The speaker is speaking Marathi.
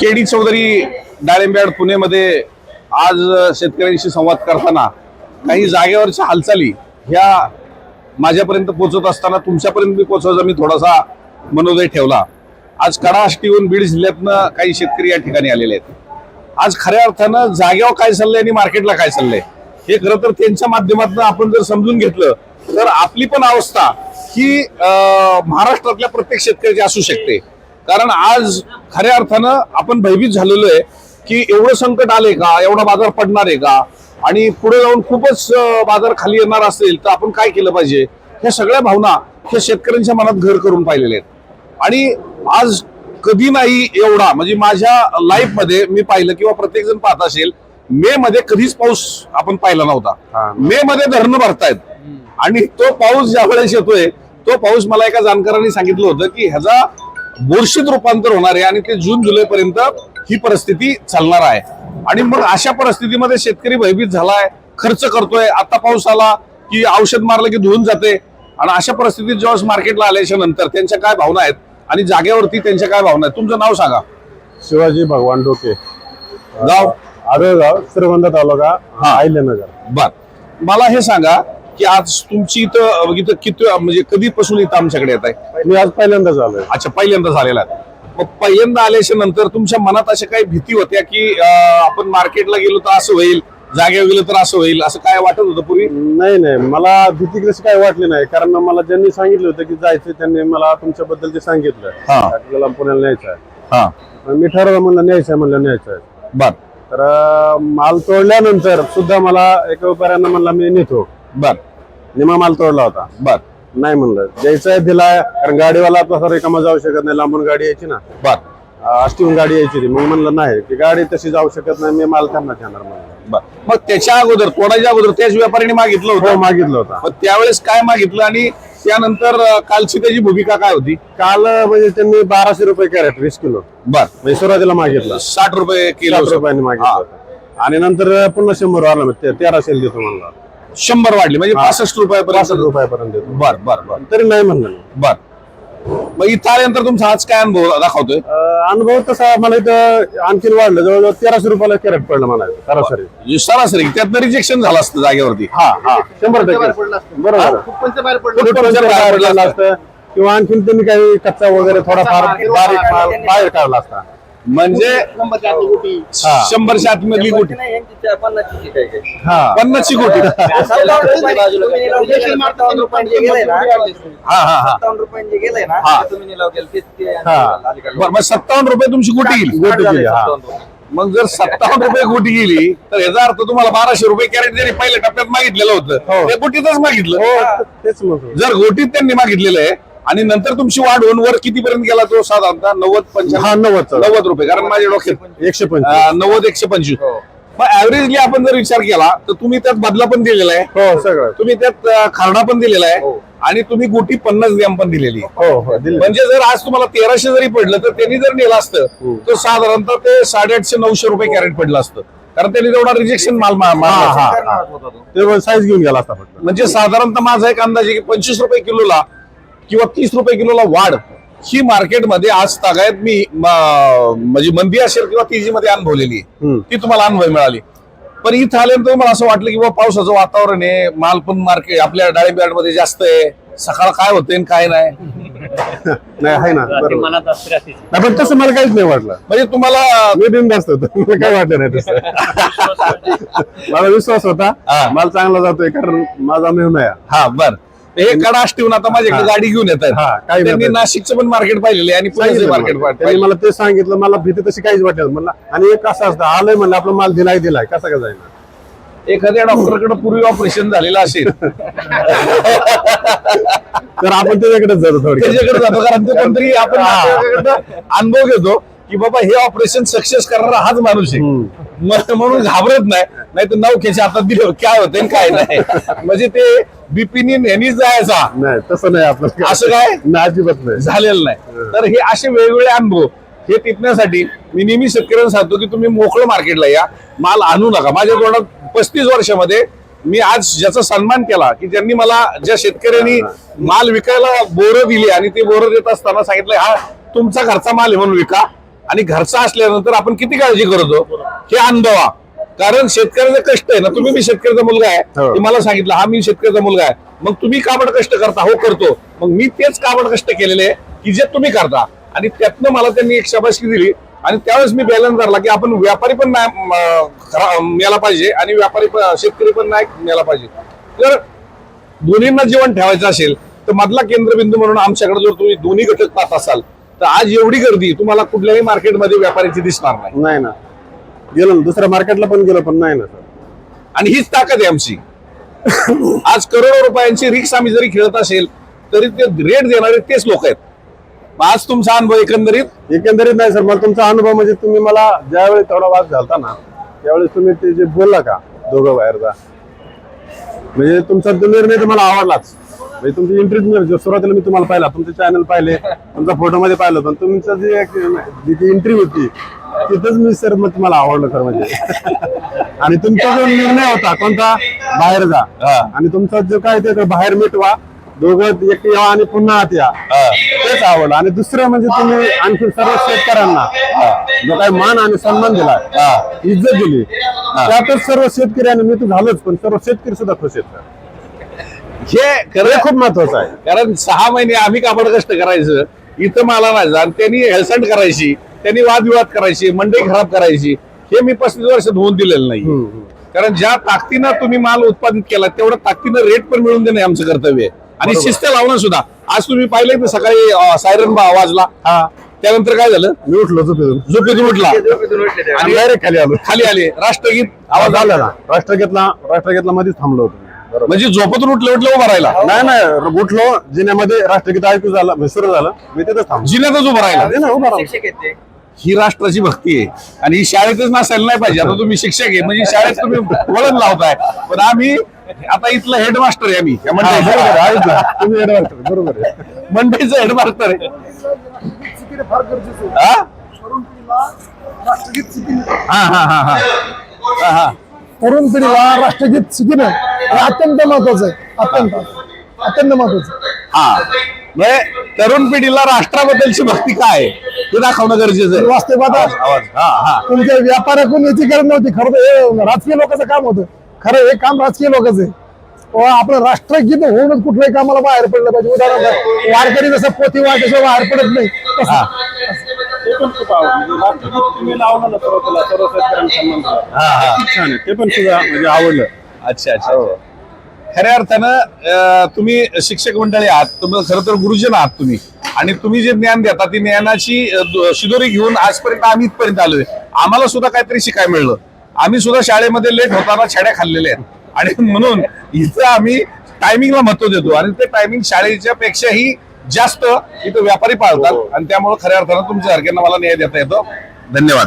केडी चौधरी डाळिंब्याड पुणेमध्ये आज शेतकऱ्यांशी संवाद करताना काही जागेवरच्या हालचाली ह्या माझ्यापर्यंत पोहोचत असताना तुमच्यापर्यंत मी पोहोचवायचा मी थोडासा मनोदय ठेवला. आज कडाष्टीहून बीड जिल्ह्यातनं काही शेतकरी या ठिकाणी आलेले आहेत. आज खऱ्या अर्थानं जागेवर काय चाललंय आणि मार्केटला काय चाललंय हे खरं तर त्यांच्या माध्यमातून आपण जर समजून घेतलं तर आपली पण अवस्था ही महाराष्ट्रातल्या प्रत्येक शेतकऱ्याची असू शकते. कारण आज खऱ्या अर्थानं आपण भयभीत झालेलो आहे की एवढं संकट आले का? एवढा बाजार पडणार आहे का? आणि पुढे जाऊन खूपच बाजार खाली येणार असेल तर आपण काय केलं पाहिजे? ह्या सगळ्या भावना ह्या शेतकऱ्यांच्या मनात घर करून पाहिलेल्या आहेत. आणि आज कधी नाही एवढा म्हणजे माझ्या लाईफमध्ये मी पाहिलं किंवा प्रत्येक जण पाहत असेल मे मध्ये कधीच पाऊस आपण पाहिला हा. नव्हता मे मध्ये धरणं भरतायत. आणि तो पाऊस ज्या वेळेस येतोय तो पाऊस मला एका जाणकारांनी सांगितलं होतं की ह्याचा बुरशीत रूपांतर होणार आहे आणि ते जून जुलै पर्यंत ही परिस्थिती चालणार आहे. आणि मग अशा परिस्थितीमध्ये शेतकरी भयभीत झालाय खर्च करतोय. आता पाऊस आला की औषध मारलं की धुवून जाते. आणि अशा परिस्थितीत जेव्हा मार्केटला आल्याच्यानंतर त्यांच्या काय भावना आहेत आणि जागेवरती त्यांच्या काय भावना आहेत? तुमचं नाव सांगा. शिवाजी भगवान डोके. गाव? आदळगाव श्रीगोंदा तालुका हा. अहिल्यानगर बर. मला हे सांगा की आज तुमची इथं इथं किती म्हणजे कधीपासून इथं आमच्याकडे येत आहे? मी आज पहिल्यांदाच आलोय अच्छा पहिल्यांदा झालेला आहे. मग पहिल्यांदा आल्याच्यानंतर तुमच्या मनात अशा काही भीती होत्या की अं, आपण मार्केटला गेलो तर असं होईल जागेवर गेलो तर असं होईल असं काय वाटत होतं पूर्वी? नाही नाही. मला भीती कशी काय वाटली नाही. कारण मला ज्यांनी सांगितलं होतं की जायचं त्यांनी मला तुमच्याबद्दल ते सांगितलं हा. आपल्याला पुण्याला न्यायचं आहे. हा. मग मी ठरवलं म्हणलं न्यायचं आहे म्हणलं न्यायचं आहे. बर. तर अं, माल तोडल्यानंतर सुद्धा मला एक व्यापाऱ्यांना म्हणला मी नेतो. बर. निमा माल तोडला होता. बर. नाही म्हणलं. द्यायचं आहे दिलाय कारण गाडीवाला आपला सर रिकामा जाऊ शकत नाही. लांबून गाडी यायची ना. बर. अष्टीहून गाडी यायची ती. मग म्हणलं नाही. की गाडी तशी जाऊ शकत नाही. मी माल त्यांना देणार म्हणलं. बर. मग त्याच्या अगोदर तोडायच्या अगोदर त्याच व्यापाऱ्याने मागितलं हो होतं मागितलं होता. मग त्यावेळेस काय मागितलं? आणि त्यानंतर अं, कालची त्याची भूमिका काय होती? काल म्हणजे त्यांनी बाराशे रुपये कॅरेट वीस किलो. बर. म्हणजे सुरुवातीला मागितलं. साठ रुपये किलो साठ रुपयांनी मागितलं हा. होतं. आणि नंतर पुन्हा शंभर ते तेराशे देतो म्हणला. शंभर वाढली म्हणजे. पासष्ट रुपयापर्यंत. पासष्ट रुपयापर्यंत देतो बर बर बर. तरी नाही म्हणलं मी. बर. मग इथं आल्यानंतर तुमचा आज काय अनुभव दाखवतोय? अं, अनुभव तसा मला इथं आणखीन वाढलं. जवळजवळ तेराशे रुपयाला कॅरेट पडलं मला सरासरी. म्हणजे सरासरी त्यातनं रिजेक्शन झालं असतं जागेवरती. हा हा. शंभर टक्के. बरोबर. फुटपणचं बाहेर फुटपणचं बाहेर पडलं असतं. किंवा आणखीन त्यांनी काही कच्चा वगैरे थोडाफार बारीक माल बाहेर काढला असता. म्हणजे हा. शंभरच्या आतमधली गोटी. हा. पन्नासची गोटी. हा. हा. हा हा. हा. बरं मग सत्तावन्न रुपये तुमची गोटी गेली. गोटी गेली, हा. मग जर सत्तावन्न रुपये गोटी गेली तर याचा अर्थ तुम्हाला बाराशे रुपये कॅरेट जरी पहिल्या टप्प्यात मागितलेलं होतं हो. ते गोटीतच मागितलं. हो. तेच म्हणतो. जर गोटीत त्यांनी मागितलेलं आहे आणि नंतर तुमची वाढ होऊन वर कितीपर्यंत गेला तो साधारणतः? नव्वद हा पंच्याण्णव नव्वद नव्वद रुपये कारण माझ्या डोक्यात एकशे पंचवीस. अं, नव्वद एकशे पंचवीस. मग ऍव्हरेजली आपण जर विचार केला तर तुम्ही त्यात बदला पण दिलेला आहे. हो सगळं. तुम्ही त्यात अं, खारडा पण दिलेला आहे. आणि तुम्ही गोटी पन्नास ग्रॅम पण दिलेली आहे. हो हो दिलं म्हणजे जर आज तुम्हाला तेराशे जरी पडलं तर त्यांनी जर नेलं असतं हम्म. तर साधारणतः ते साडेआठशे नऊशे रुपये कॅरेट पडलं असतं. कारण त्यांनी तेवढा रिजेक्शन माल मा- हा मारला हा. असता. हा. ते साईज घेऊन गेला असता फक्त. म्हणजे साधारणतः माझा एक अंदाज आहे की पंचवीस रुपये किलोला किंवा तीस रुपये किलोला वाढ ही मार्केटमध्ये आज तागायत मी म्हणजे मंदी असेल किंवा तेजीमध्ये अनुभवलेली. ती तुम्हाला अनुभव मिळाली. पण इथं आल्यानंतर मला असं वाटलं की बाबा पावसाचं वातावरण आहे माल पण मार्केट आपल्या डाळिंबमध्ये जास्त आहे सकाळ काय होते काय नाही. नाही आहे ना बरोबर. नाही, पण तसं मला काहीच नाही वाटलं. म्हणजे तुम्हाला मी बिंदास्त होतो. मला काही वाटलं नाही तसं. मला विश्वास होता हा. माल चांगला जातोय कारण माझा मेहून आहे. हा बर. हे कडाश ठेवून आता माझ्याकडे हा. गाडी घेऊन येत हा, आहेत काही त्यांनी नाही. नाशिकचं पण मार्केट पाहिलेलं आहे आणि पुण्याचं मार्केट पाहिलं मला. ते सांगितलं मला भीती तशी काहीच वाटलं म्हणलं आणि एक असं असतं आलंय म्हणलं आपला माल दिलाय दिलाय कसा का जाईना एखाद्या डॉक्टरकडे पूर्वी ऑपरेशन झालेलं असेल. तर आपण त्याच्याकडेच जातो थोडी त्याच्याकडे जातो कारण ते कोणतरी आपण अनुभव घेतो की बाबा हे ऑपरेशन सक्सेस करणारा हाच माणूस आहे. म्हणून घाबरत नाही. नाही तर नौकेच्या हातात दिलं काय होतं काय नाही. म्हणजे ते बिपिनी नेहमीच जायचा. नाही तसं नाही आपलं. असं काय? नाही अजिबात नाही. झालेलं नाही. तर हे असे वेगवेगळे अनुभव हे टिपण्यासाठी मी नेहमी शेतकऱ्यांना सांगतो की तुम्ही मोकळं मार्केटला या. माल आणू नका. माझ्या तोंडात पस्तीस वर्षामध्ये मी आज ज्याचा सन्मान केला की ज्यांनी मला ज्या शेतकऱ्यांनी माल विकायला बोरं दिली आणि ते बोरं देत असताना सांगितलं हा तुमचा घरचा माल आहे म्हणून विका. आणि घरचा असल्यानंतर आपण किती काळजी करतो? हे अनुभवा कारण शेतकऱ्याचं कष्ट आहे ना तुम्ही मी शेतकऱ्याचा मुलगा आहे. हो. मला सांगितलं हा मी शेतकऱ्याचा मुलगा आहे. मग तुम्ही काबड कष्ट करता हो करतो. मग मी तेच काबड कष्ट केलेले आहे की जे तुम्ही करता. आणि त्यातनं मला त्यांनी एक शाबासकी दिली. आणि त्यावेळेस मी बॅलन्स धरला की आपण व्यापारी पण नाही मिळाला पाहिजे आणि व्यापारी शेतकरी पण नाही मिळाला पाहिजे. तर दोन्हींना जेवण ठेवायचं असेल तर मधला केंद्रबिंदू म्हणून आमच्याकडे जर तुम्ही दोन्ही घटक पाहत असाल तर आज एवढी गर्दी तुम्हाला कुठल्याही मार्केटमध्ये व्यापाऱ्याची दिसणार नाही. नाही ना. गेलो दुसऱ्या मार्केटला पण गेलो पण नाही ना सर आणि हीच ताकद आहे आमची. आज करोडो रुपयांची रिक्स आम्ही जरी खेळत असेल तरी ते रेट देणारे तेच लोक आहेत. आज तुमचा अनुभव एकंदरीत? एकंदरीत नाही सर मला तुमचा अनुभव म्हणजे तुम्ही मला ज्यावेळी थोडा वाद झालता ना त्यावेळेस तुम्ही ते जे बोलला का दोघं बाहेरचा म्हणजे तुमचा तो निर्णय तर मला आवडलाच. म्हणजे तुमची इंटरव्ह्यू सुरुवातीला मी तुम्हाला पाहिला तुमचे चॅनल पाहिले तुमचा फोटो मध्ये पाहिलं पण तुमचं जे इंटरव्ह्यू होती तिथंच मी सर मग तुम्हाला आवडलं खरं म्हणजे. आणि तुमचा जो निर्णय होता कोणता? बाहेरचा हा. आणि तुमचा जो काय ते बाहेर मिटवा दोघं एकटे या आणि पुन्हा आत या. तेच आवडलं. आणि दुसरं म्हणजे तुम्ही आणखी सर्व शेतकऱ्यांना जो काही मान आणि सन्मान दिला इज्जत दिली. त्यातच सर्व शेतकऱ्यांनी मी तर झालोच पण सर्व शेतकरी सुद्धा खुश आहेत. हे खरं खूप महत्वाचं आहे. कारण सहा महिने आम्ही कापड कष्ट करायचं इथं मला नाही आणि त्यांनी हेळसंड करायची. त्यांनी वादविवाद करायची मंडई खराब करायची हे मी पस्तीस वर्षात होऊन दिलेलं नाही. कारण ज्या ताकदीनं तुम्ही माल उत्पादित केला तेवढ्या ताकदीनं रेट पण मिळून देणे आमचं कर्तव्य आहे. आणि शिस्त लावणं सुद्धा. आज तुम्ही पाहिलं की सकाळी सायरन आवाजला. हा. त्यानंतर काय झालं? मी उठलो झोपेतून. झोपेतून उठला. आणि डायरेक्ट खाली आलो. खाली आले. राष्ट्रगीत आवाज आला. ना राष्ट्रगीतला राष्ट्रगीतला मध्येच थांबलो होतो म्हणजे झोपेतून उठलं उठलं उभं राहिला नाही नाही उठलो जिन्यामध्ये राष्ट्रगीत ऐकू झालं सुरू झालं मी तिथंच थांबलो. जिल्ह्यातच उभं राहिला. उभा राहिलो. ही राष्ट्राची भक्ती आहे. आणि ही शाळेतच नसायला नाही पाहिजे. आता तुम्ही शिक्षक आहे म्हणजे शाळेत तुम्ही वळण लावताय. पण आम्ही आता इथलं हेडमास्टर आहे आम्ही. तुम्ही हेडमास्टर, बरोबर आहे मंडईचं हेडमास्टर आहे हा? तरुण पिढीला राष्ट्रगीत शिकणं हा? हा हा हा हा. हा हे. अत्यंत महत्वाचं आहे. अत्यंत. अत्यंत महत्वाचं. हा. म्हणजे तरुण पिढीला राष्ट्राबद्दलची भक्ती काय आहे? हे दाखवणं गरजेचं आहे. वास्तवात आवाज आवाज. हा हा. तुमच्या व्यापाऱ्याकडून याची गरज नव्हती. खरं तर हे राजकीय लोकांचं काम होतं. खरं हे काम राजकीय लोकांचं आहे. आपलं राष्ट्रगीत होऊनच कुठल्याही कामाला बाहेर पडलं पाहिजे. उदाहरणार्थ वारकरी जसं पोथी वाचायशिवाय बाहेर पडत नाही. तसं. ते पण खूप आवडलं म्हणजे राष्ट्रगीत तुम्ही लावलं ना सुरुवातीला सर्व शेतकऱ्यांना सन्मान दिला. हा हा. खूप छान आहे. ते पण सुद्धा म्हणजे आवडलं. अच्छा अच्छा अच्छा. खऱ्या अर्थानं तुम्ही शिक्षक मंडळी आहात तुम्ही खरं तर गुरुजन आहात तुम्ही. आणि तुम्ही जे ज्ञान देता ती ज्ञानाची शिदोरी घेऊन आजपर्यंत आम्ही इथपर्यंत आलोय. आम्हाला सुद्धा काहीतरी शिकायला मिळलं. आम्ही सुद्धा शाळेमध्ये लेट होताना छड्या खाल्लेल्या आहेत. आणि म्हणून इथं आम्ही टायमिंगला महत्त्व देतो. आणि ते टायमिंग शाळेच्या पेक्षाही जास्त इथं व्यापारी पाळतात. आणि त्यामुळे खऱ्या अर्थानं तुमच्या सारख्यांना मला न्याय देता येतो. धन्यवाद.